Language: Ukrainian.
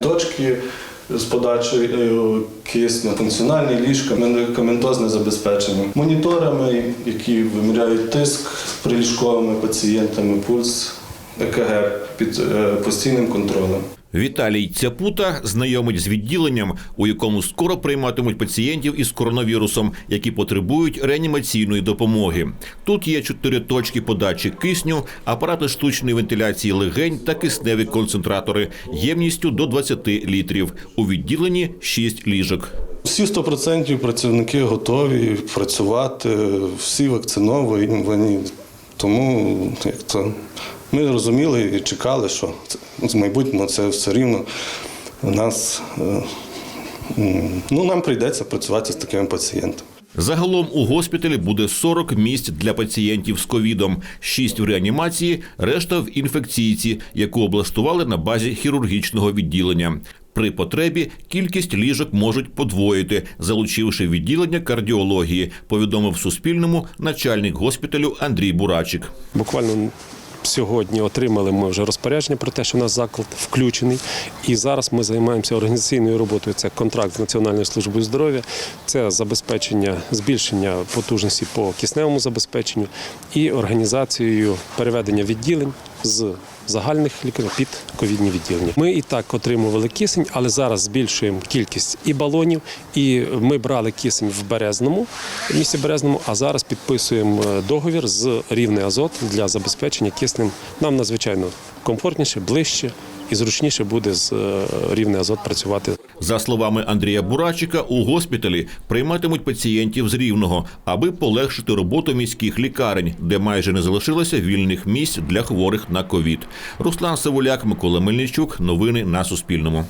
Точки з подачею кисню, функціональні ліжка, медикаментозне забезпечення, моніторами, які виміряють тиск з приліжковими пацієнтами, пульс, ЕКГ під е, постійним контролем. Віталій Цяпута знайомить з відділенням, у якому скоро прийматимуть пацієнтів із коронавірусом, які потребують реанімаційної допомоги. Тут є чотири точки подачі кисню, апарати штучної вентиляції легень та кисневі концентратори ємністю до 20 літрів. У відділенні 6 ліжок. Всі 100% працівники готові працювати, всі вакциновані. Тому як то, ми розуміли і чекали, що це- з майбутнього це все рівно у нас е, ну, нам прийдеться працювати з такими пацієнтами. Загалом у госпіталі буде 40 місць для пацієнтів з ковідом, 6 в реанімації, решта в інфекційці, яку облаштували на базі хірургічного відділення. При потребі кількість ліжок можуть подвоїти, залучивши відділення кардіології, повідомив Суспільному начальник госпіталю Андрій Бурачик. Буквально сьогодні отримали ми вже розпорядження про те, що у нас заклад включений. І зараз ми займаємося організаційною роботою. Це контракт з Національною службою здоров'я, це забезпечення, збільшення потужності по кисневому забезпеченню і організацією переведення відділень з загальних лікарів під ковідні відділення. Ми і так отримували кисень, але зараз збільшуємо кількість і балонів. І ми брали кисень в Березному, в місті Березному, а зараз підписуємо е, договір з рівне Азот для забезпечення киснем. Нам надзвичайно комфортніше, ближче і зручніше буде з е, рівне Азот працювати. За словами Андрія Бурачика, у госпіталі прийматимуть пацієнтів з рівного, аби полегшити роботу міських лікарень, де майже не залишилося вільних місць для хворих на ковід. Руслан Савуляк, Микола Мельничук. Новини на Суспільному.